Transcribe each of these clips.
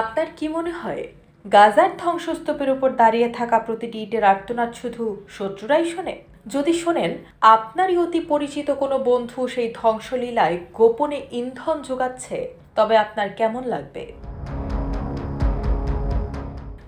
আপনার কি মনে হয়, গাজার ধ্বংসস্তূপের উপর দাঁড়িয়ে থাকা প্রতিটি ইটের আর্তনাদ শুধু শত্রুরাই শোনে? যদি শোনেন, আপনারই অতি পরিচিত কোনো বন্ধু সেই ধ্বংসলীলায় গোপনে ইন্ধন যোগাচ্ছে, তবে আপনার কেমন লাগবে?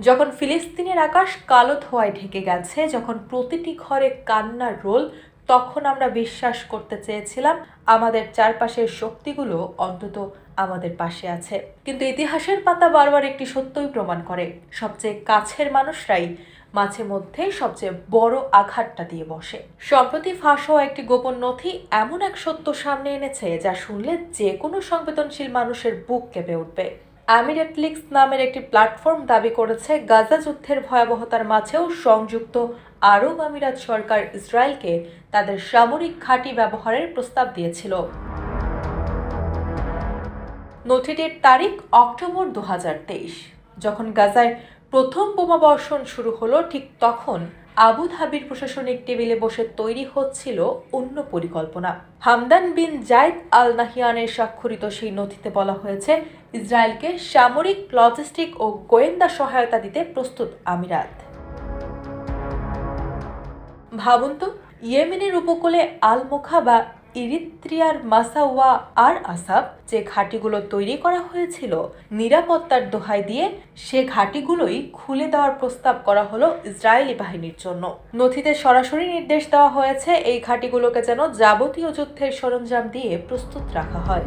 যখন ফিলিস্তিনের আকাশ কালো ধোঁয়ায় ঢেকে গেছে, যখন প্রতিটি ঘরে কান্নার রোল, তখন আমরা বিশ্বাস করতে চেয়েছিলাম, আমাদের চারপাশের শক্তিগুলো অন্তত আমাদের পাশে আছে। কিন্তু ইতিহাসের পাতা বারবার একটি সত্যই প্রমাণ করে। সবচেয়ে কাছের মানুষরাই মাঝে মধ্যে সবচেয়ে বড় আঘাতটা দিয়ে বসে। সম্প্রতি ফাঁস হওয়া একটি গোপন নথি এমন এক সত্য সামনে এনেছে যা শুনলে যে কোনো সংবেদনশীল মানুষের বুক কেঁপে উঠবে। আমিরেটলিক্স নামের একটি প্ল্যাটফর্ম দাবি করেছে, গাজা যুদ্ধের ভয়াবহতার মাঝেও সংযুক্ত আরব আমিরাত সরকার ইসরায়েলকে তাদের সামরিক ঘাঁটি ব্যবহারের প্রস্তাব দিয়েছিল। নথিটির তারিখ অক্টোবর দু হাজার তেইশ। যখন গাজায় প্রথম বোমা বর্ষণ শুরু হলো, ঠিক তখন আবু ধাবির প্রশাসনিক টেবিলে বসে তৈরি হচ্ছিল অন্য পরিকল্পনা। হামদান বিন জায়দ আল নাহিয়ানের স্বাক্ষরিত সেই নথিতে বলা হয়েছে, ইসরায়েলকে সামরিক, লজিস্টিক ও গোয়েন্দা সহায়তা দিতে প্রস্তুত আমিরাত। ভাবুন তো, ইয়েমেনের উপকূলে আলমোখা বা ইরিত্রিয়ার মাসাওয়া আর আসাব যে ঘাঁটিগুলো তৈরি করা হয়েছিল, নিরাপত্তার দোহাই দিয়ে সে ঘাঁটিগুলোই খুলে দেওয়ার প্রস্তাব করা হলো ইসরায়েলি বাহিনীর জন্য। নথিতে সরাসরি নির্দেশ দেওয়া হয়েছে এই ঘাঁটিগুলোকে যেন যাবতীয় যুদ্ধের সরঞ্জাম দিয়ে প্রস্তুত রাখা হয়।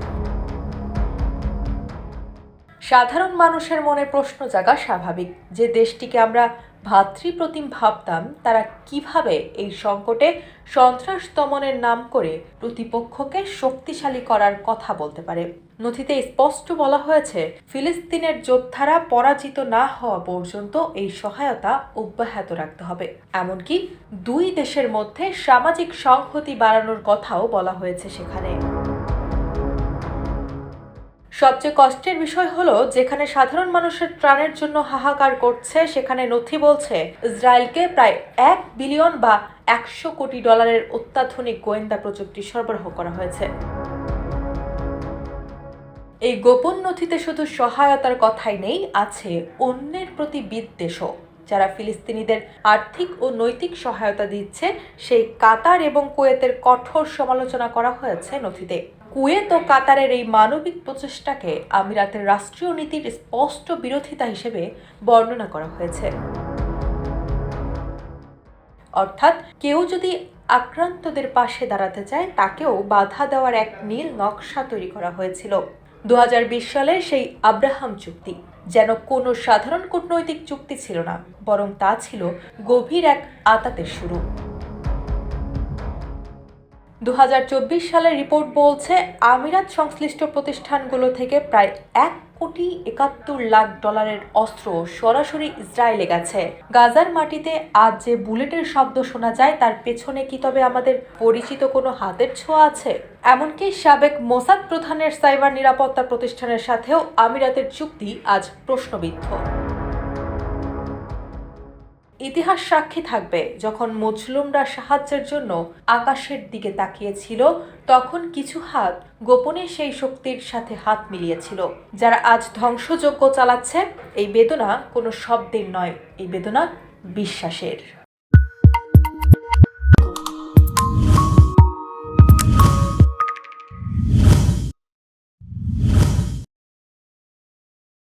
সাধারণ মানুষের মনে প্রশ্ন জাগা স্বাভাবিক যে দেশটিকে আমরা ভাতৃপ্রতিম ভাবতাম তারা কীভাবে এই সংকটে সন্ত্রাস দমনের নাম করে প্রতিপক্ষকে শক্তিশালী করার কথা বলতে পারে। নথিতে স্পষ্ট বলা হয়েছে, ফিলিস্তিনের যোদ্ধারা পরাজিত না হওয়া পর্যন্ত এই সহায়তা অব্যাহত রাখতে হবে। এমনকি দুই দেশের মধ্যে সামাজিক সংহতি বাড়ানোর কথাও বলা হয়েছে সেখানে। সবচেয়ে কষ্টের বিষয় হলো, যেখানে সাধারণ মানুষের ত্রাণের জন্য হাহাকার করছে, সেখানে নথি বলছে, ইসরায়েলকে প্রায় এক বিলিয়ন বা একশো কোটি ডলারের অত্যাধুনিক গোয়েন্দা প্রযুক্তি সরবরাহ করা হয়েছে। এই গোপন নথিতে শুধু সহায়তার কথাই নেই, আছে অন্যের প্রতি বিদ্বেষও। যারা ফিলিস্তিনিদের আর্থিক ও নৈতিক সহায়তা দিচ্ছে, সেই কাতার এবং কুয়েতের কঠোর সমালোচনা করা হয়েছে নথিতে। কুয়েত ও কাতারের এই মানবিক প্রচেষ্টাকে আমিরাতের রাষ্ট্রীয় নীতির স্পষ্ট বিরোধিতা হিসেবে বর্ণনা করা হয়েছে। অর্থাৎ কেউ যদি আক্রান্তদের পাশে দাঁড়াতে চায়, তাকেও বাধা দেওয়ার এক নীল নকশা তৈরি করা হয়েছিল। দু বিশ সালের সেই আব্রাহাম চুক্তি যেন কোনো সাধারণ কূটনৈতিক চুক্তি ছিল না, বরং তা ছিল গভীর এক আতাতের শুরু। দু হাজার চব্বিশ সালের রিপোর্ট বলছে, আমিরাত সংশ্লিষ্ট প্রতিষ্ঠানগুলো থেকে প্রায় এক কোটি একাত্তর লাখ ডলারের অস্ত্র সরাসরি ইসরায়েলে গেছে। গাজার মাটিতে আজ যে বুলেটের শব্দ শোনা যায়, তার পেছনে কি তবে আমাদের পরিচিত কোনো হাতের ছোঁয়া আছে? এমনকি সাবেক মোসাদ প্রধানের সাইবার নিরাপত্তা প্রতিষ্ঠানের সাথেও আমিরাতের চুক্তি আজ প্রশ্নবিদ্ধ। ইতিহাস সাক্ষী থাকবে। যখন মজলুমরা সাহায্যের জন্য আকাশের দিকে তাকিয়েছিল, তখন কিছু হাত গোপনে সেই শক্তির সাথে হাত মিলিয়েছিল। যারা আজ ধ্বংসযজ্ঞ চালাচ্ছে, এই বেদনা কোনো শব্দের নয়, এই বেদনা বিশ্বাসের।